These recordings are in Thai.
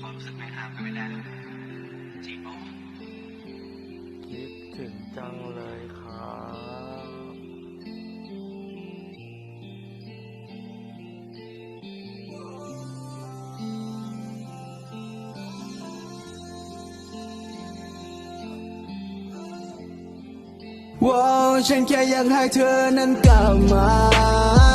ความรู้สึกไม่ห้ามกันไม่ได้จริงปะวะคิดถึงจังเลยครับว้าวฉันแค่อยากให้เธอนั้นกลับมา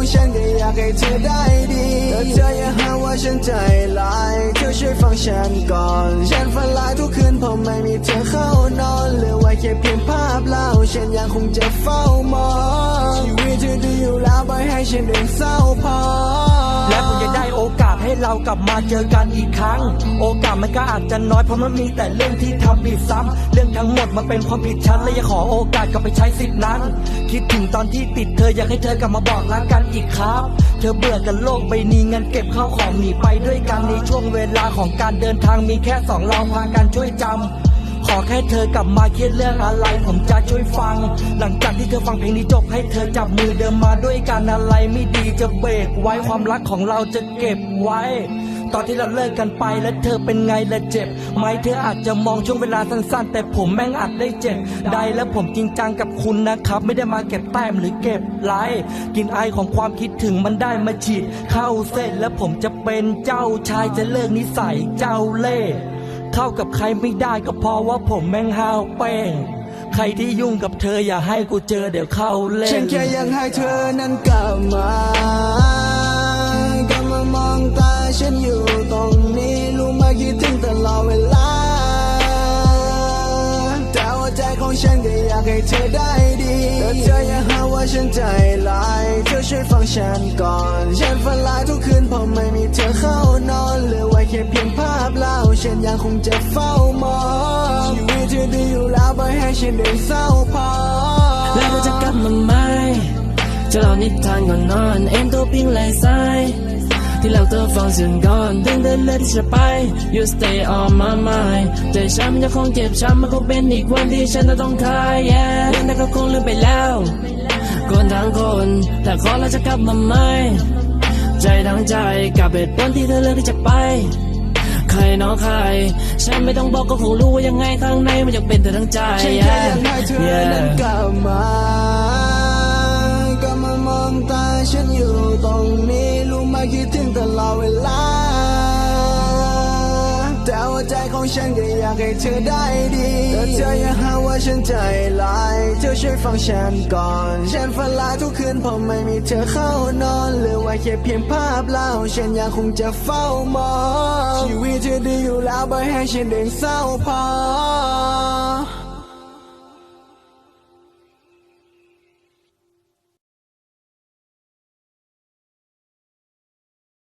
ของฉันก็อยากให้เธอได้ดีแต่เธออย่าหาว่าฉันใจร้ายเธอช่วยฟังฉันก่อน ฉันฝันร้ายทุกคืนเพราะไม่มีเธอเข้านอนเหลือไว้แค่เพียงภาพเล่า ฉันยังคงจะเฝ้ามองชีวิตเธอดีอยู่แล้วไม่ให้ฉันเดินเศร้าพอ เรากลับมาเจอกันอีกครั้ง โอกาสมันก็อาจจะน้อยเพราะมันมีแต่เรื่องที่ทำผิดซ้ำเรื่องทั้งหมดมันเป็นความผิดฉันและอยากขอโอกาสกลับไปใช้สิทธินั้น คิดถึงตอนที่ติดเธออยากให้เธอกลับมาบอกรักกันอีกครับ เธอเบื่อกันโลกใบนี้งั้นเก็บข้าวของหนีไปด้วยกันในช่วงเวลาของการเดินทางมีแค่สองเราพากันช่วยจำ อแค่เธอกลับมาคิดเรื่องอะไร ผมจะช่วยฟัง หลังจากที่เธอฟังเพลงนี้จบให้เธอจับมือเดินมาด้วยกันอะไรไม่ดีจะเบรกไว้ความรักของเราจะเก็บไว้ ตอนที่เราเลิกกันไปแล้วเธอเป็นไงและเจ็บไหมเธออาจจะมองช่วงเวลาสั้นๆ แต่ผมแม่งอาจได้เจ็บได้และผมจริงจังกับคุณนะครับ ไม่ได้มาเก็บแต้มหรือเก็บไลกินไอของความคิดถึงมันได้มาฉีดเข้าเส้นและผมจะเป็นเจ้าชายจะเลิกนิสัยเจ้าเล่ห์ เข้ากับใครไม่ได้ก็เพราะว่าผมแม่งห้าวเป้งใครที่ยุ่งกับเธออย่าให้กูเจอเดี๋ยวเข้าเล่นฉันแค่อยากให้เธอนั้นกลับมากลับมามองตาฉันอยู่ตรงนี้รู้ไหมคิดถึงตลอดเวลาแต่ว่าใจของฉันก็ากให้เธอได้ดีแต่เธออย่าหาว่าฉันใจลายเธอช่วยฟังฉันก่อน ฉันฝันหลายทุกคืนเพราะไม่มีเธอเข้านอนเหลือไว้แค่เพียงภาพเล่าฉันยังคงจะเฝ้ามองชีวิตเธอดีอยู่แล้วไม่ให้ฉันเดินเศร้าพอแล้วเธอจะกลับมาไหมจะเล่านิทานก่อนนอน เอ็นตัวพิงไหลซ้าย ที่เราเธอฟังเสียงก่อนเดินเดินเลือที่จะไป you stay on my mind ใจฉันมันยังคงเจ็บช้ำมันคงเป็นอีกวันที่ฉันจะต้องคาย yeah เรื่องนั้นก็คงลืมไปแล้วคนทั้งคนแต่ขอเราจะกลับมาไหมใจทั้งใจกับเหตุผลที่เธอเลือกที่จะไปใครน้องใคร ฉันไม่ต้องบอกก็คงรู้ว่ายังไงข้างในมันยังเป็นเธอทั้งใจ ฉันแค่อยากให้เธอนั้นกลับ ของฉันก็อยากให้เธอได้ดีแต่เธออย่าหาว่าฉันใจร้ายเธอช่วยฟังฉันก่อน ฉันฝันร้ายทุกคืนเพราะไม่มีเธอเข้านอน หรือว่าแค่เพียงภาพเล่า ฉันยังคงจะเฝ้ามองชีวิตเธอดีอยู่แล้วบ่ให้ฉันเดินเศร้าพอ